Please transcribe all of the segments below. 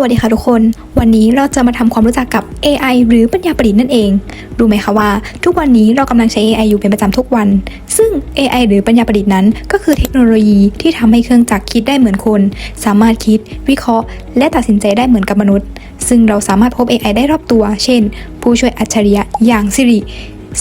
วัสดีค่ะทุกคน วันนี้เราจะมาทำความรู้จักกับ AI หรือปัญญาประดิษฐ์นั่นเอง รู้ไหมคะว่า ทุกวันนี้เรากำลังใช้ AI อยู่เป็นประจำทุกวัน ซึ่ง AI หรือปัญญาประดิษฐ์นั้น ก็คือเทคโนโลยีที่ทำให้เครื่องจักรคิดได้เหมือนคน สามารถคิด วิเคราะห์ และตัดสินใจได้เหมือนกับมนุษย์ ซึ่งเราสามารถพบ AI ได้รอบตัว เช่น ผู้ช่วยอัจฉริยะอย่าง Siri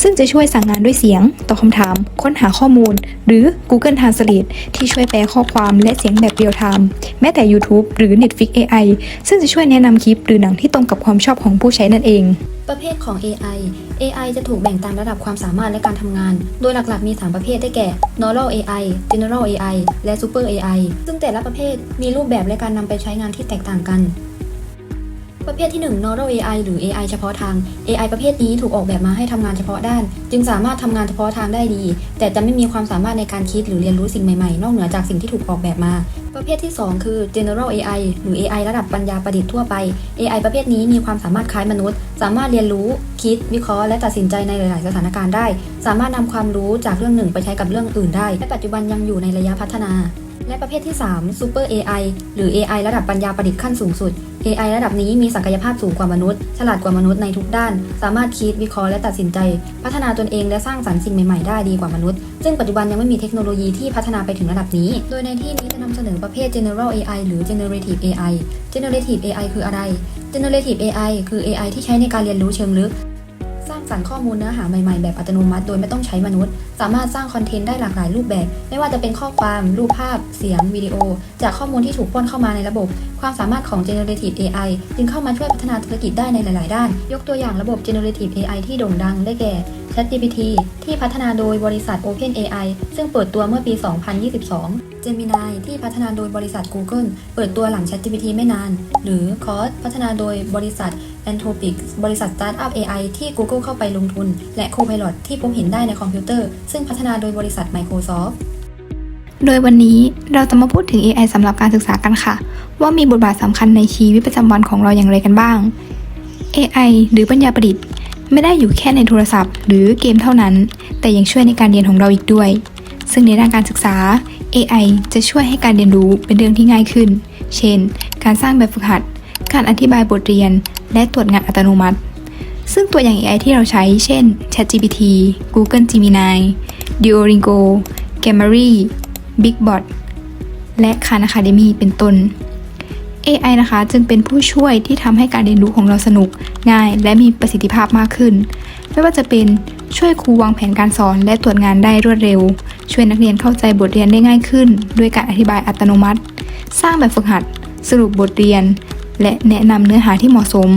ซึ่งจะช่วยสั่งงานด้วยเสียงตอบคำถาม ค้นหาข้อมูล หรือ Google Translate ที่ช่วยแปลข้อความและเสียงแบบเรียลไทม์แม้แต่ YouTube หรือ Netflix AI ซึ่งจะช่วยแนะนำคลิปหรือหนังที่ตรงกับความชอบของผู้ใช้นั่นเอง ประเภทของ AI AI จะถูกแบ่งตามระดับความสามารถและการทำงาน โดยหลักๆ มี 3 ประเภทได้แก่ Normal AI General AI และ Super AI ซึ่งแต่ละประเภทมีรูปแบบและการนำไปใช้งานที่แตกต่างกัน ประเภทที่ 1 Normal AI หรือ AI เฉพาะทาง AI ประเภทนี้ถูกออกแบบมาให้ทำงานเฉพาะด้าน จึงสามารถทำงานเฉพาะทางได้ดี แต่จะไม่มีความสามารถในการคิดหรือเรียนรู้สิ่งใหม่ๆ นอกเหนือจากสิ่งที่ถูกออกแบบมา ประเภทที่ 2 คือ General AI หรือ AI ระดับปัญญาประดิษฐ์ทั่วไป AI ประเภทนี้มีความสามารถคล้ายมนุษย์ สามารถเรียนรู้ คิด วิเคราะห์ และตัดสินใจในหลาย ๆ สถานการณ์ได้ สามารถนำความรู้จากเรื่องหนึ่งไปใช้กับเรื่องอื่นได้ และปัจจุบันยังอยู่ในระยะพัฒนา และประเภทที่ 3 Super AI หรือ AI ระดับปัญญาประดิษฐ์ขั้นสูงสุด AI ระดับนี้มีศักยภาพสูงกว่ามนุษย์ ฉลาดกว่ามนุษย์ในทุกด้าน สามารถคิดวิเคราะห์และตัดสินใจ พัฒนาตนเองและสร้างสรรค์สิ่งใหม่ ๆ ได้ดีกว่ามนุษย์ ซึ่งปัจจุบันยังไม่มีเทคโนโลยีที่พัฒนาไปถึงระดับนี้ โดยในที่นี้จะนำเสนอประเภท General AI หรือ Generative AI Generative AI คืออะไร Generative AI คือ AI ที่ใช้ในการเรียนรู้เชิงลึก สร้างข้อมูลเนื้อหาใหม่ๆ แบบอัตโนมัติ โดยไม่ต้องใช้มนุษย์ สามารถสร้างคอนเทนต์ได้หลากหลายรูปแบบ ไม่ว่าจะเป็นข้อความ รูปภาพ เสียง วิดีโอ จากข้อมูลที่ถูกป้อนเข้ามาในระบบ ความสามารถของ generative AI จึงเข้ามาช่วยพัฒนาธุรกิจได้ในหลาย ๆ ด้าน ยกตัวอย่างระบบ generative AI ที่โด่งดังได้แก่ ChatGPT ที่พัฒนาโดยบริษัท OpenAI ซึ่งเปิดตัวเมื่อปี 2022 Gemini ที่พัฒนาโดยบริษัท Google เปิดตัวหลัง ChatGPT ไม่นาน หรือ Code พัฒนาโดยบริษัท Anthropic บริษัท Startup AI ที่ Google เข้าาไปลงทุน และ Copilot ที่พบเห็นได้ในคอมพิวเตอร์ ซึ่งพัฒนาโดยบริษัท Microsoft โดยวันนี้เราจะมาพูดถึง AI สำหรับการศึกษากันค่ะ ว่ามีบทบาทสำคัญในชีวิตประจำวันของเราอย่างไรกันบ้าง AI หรือปัญญาประดิษฐ์ ไม่ได้อยู่แค่ในโทรศัพท์ หรือเกมเท่านั้น แต่ยังช่วยในการเรียนของเราอีกด้วย ซึ่งในด้านการศึกษา AI จะช่วยให้การเรียนรู้เป็นเรื่องที่ง่ายขึ้น เช่น การสร้างแบบฝึกหัด การอธิบายบทเรียน และตรวจงานอัตโนมัติ ซึ่งตัวอย่าง AI ที่เราใช้ เช่น ChatGPT Google Gemini Duolingo Grammarly BigBot และ Khan Academy เป็นต้น AI นะคะจึงเป็นผู้ช่วยที่ทำให้การเรียนรู้ของเราสนุก ง่าย และมีประสิทธิภาพมากขึ้น ไม่ว่าจะเป็นช่วยครูวางแผนการสอนและตรวจงานได้รวดเร็ว ช่วยนักเรียนเข้าใจบทเรียนได้ง่ายขึ้น ด้วยการอธิบายอัตโนมัติ สร้างแบบฝึกหัด สรุปบทเรียน และแนะนำเนื้อหาที่เหมาะสม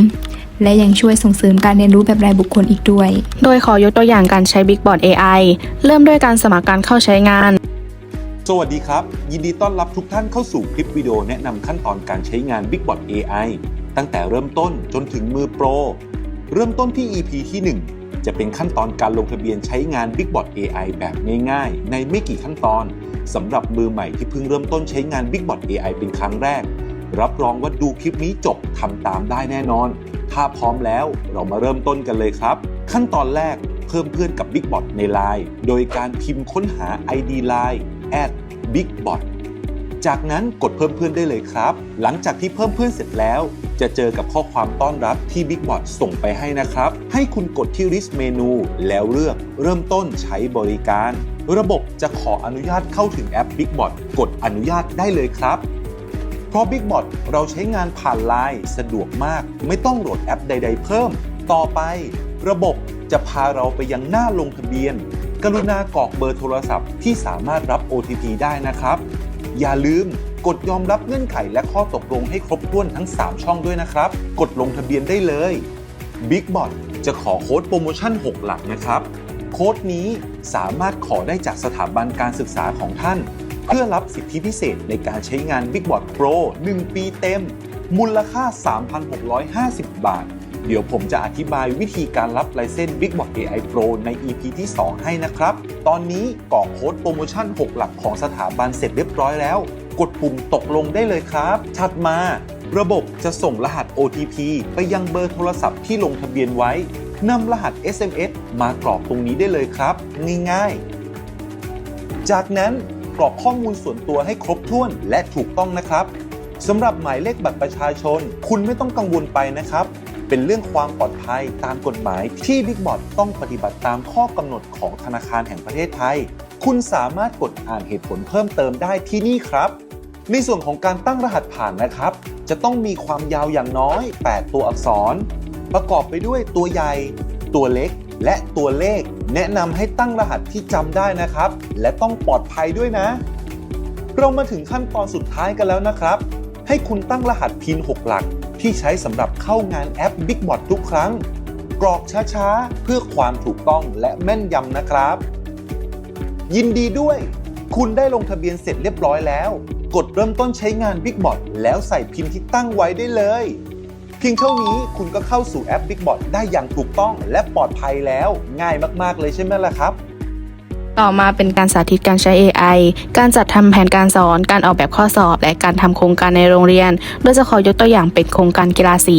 และยังช่วยส่งเสริมการเรียนรู้แบบรายบุคคลอีกด้วย โดยขอยกตัวอย่างการใช้ BigBot AI เริ่มด้วยการสมัครการเข้าใช้งาน สวัสดีครับ ยินดีต้อนรับทุกท่านเข้าสู่คลิปวิดีโอแนะนำขั้นตอนการใช้งาน BigBot AI ตั้งแต่เริ่มต้นจนถึงมือโปร เริ่มต้นที่ EP ที่ 1 จะเป็นขั้นตอนการลงทะเบียนใช้งาน BigBot AI แบบง่ายๆ ในไม่กี่ขั้นตอนสำหรับมือใหม่ที่เพิ่งเริ่มต้นใช้งาน BigBot AI เป็นครั้งแรก รับรองว่าดูคลิปนี้จบทำตามได้แน่นอน ถ้าพร้อมแล้วเรามาเริ่มต้นกันเลยครับ ขั้นตอนแรกเพิ่มเพื่อนกับ BigBot ใน Line โดยการพิมพ์ค้นหา ID Line at @bigbot จากนั้นกดเพิ่มเพื่อนได้เลยครับ หลังจากที่เพิ่มเพื่อนเสร็จแล้ว จะเจอกับข้อความต้อนรับที่ BigBot ส่งไปให้นะครับ ให้คุณกดที่ List Menu แล้วเลือกเริ่มต้นใช้บริการ ระบบจะขออนุญาตเข้าถึงแอป BigBot กดอนุญาตได้เลยครับ ราะ BigBot เราใช้งานผ่านไลน์สะดวกมาก ไม่ต้องโหลดแอปใด ๆ เพิ่ม ต่อไป ระบบจะพาเราไปยังหน้าลงทะเบียน กรุณากรอกเบอร์โทรศัพท์ที่สามารถรับ OTP ได้นะครับ อย่าลืมกดยอมรับเงื่อนไขและข้อตกลงให้ครบถ้วนทั้ง 3 ช่องด้วยนะครับ กดลงทะเบียนได้เลย BigBot จะขอโค้ดโปรโมชั่น 6 หลักนะครับ โค้ดนี้สามารถขอได้จากสถาบันการศึกษาของท่าน เพื่อรับสิทธิพิเศษในการใช้งาน BigBot Pro 1 ปีเต็ม มูลค่า 3,650 บาท เดี๋ยวผมจะอธิบายวิธีการรับไลเซนส์ BigBot AI Pro ใน EP ที่ 2 ให้นะครับ ตอนนี้กรอกโค้ดโปรโมชั่น 6 หลักของสถาบันเสร็จเรียบร้อยแล้ว กดปุ่มตกลงได้เลยครับ ถัดมาระบบจะส่งรหัส OTP ไปยังเบอร์โทรศัพท์ที่ลงทะเบียนไว้ นำรหัส SMS มากรอกตรงนี้ได้เลยครับ ง่ายๆ จากนั้น กรอกข้อมูลส่วนตัวให้ครบถ้วนและถูกต้องนะครับสำหรับหมายเลขบัตรประชาชน คุณไม่ต้องกังวลไปนะครับ เป็นเรื่องความปลอดภัยตามกฎหมายที่ Big b o t ต้องปฏิบัติตามข้อกำหนดของธนาคารแห่งประเทศไทย คุณสามารถกดอ่านเหตุผลเพิ่มเติมได้ที่นี่ครับในส่วนของการตั้งรหัสผ่านนะครับ จะต้องมีความยาวอย่างน้อย 8 ตัวอักษร ประกอบไปด้วยตัวใหญ่ ตัวเล็ก และตัวเลข แนะนำให้ตั้งรหัสที่จำได้นะครับ และต้องปลอดภัยด้วยนะ เรามาถึงขั้นตอนสุดท้ายกันแล้วนะครับ ให้คุณตั้งรหัสพิน 6 หลัก ที่ใช้สำหรับเข้างานแอป BigBot ทุกครั้ง กรอกช้าๆ เพื่อความถูกต้องและแม่นยำนะครับ ยินดีด้วย คุณได้ลงทะเบียนเสร็จเรียบร้อยแล้ว กดเริ่มต้นใช้งาน BigBot แล้วใส่พินที่ตั้งไว้ได้เลย พียงเท่านี้คุณก็เข้าสู่แอป BigBot ได้อย่างถูกต้องและปลอดภัยแล้วง่ายมาก ๆ เลยใช่ไหมล่ะครับ ต่อมาเป็นการสาธิตการใช้ AI การจัดทำแผนการสอน การออกแบบข้อสอบ และการทำโครงการในโรงเรียน โดยจะขอยกตัวอย่างเป็นโครงการกีฬาสี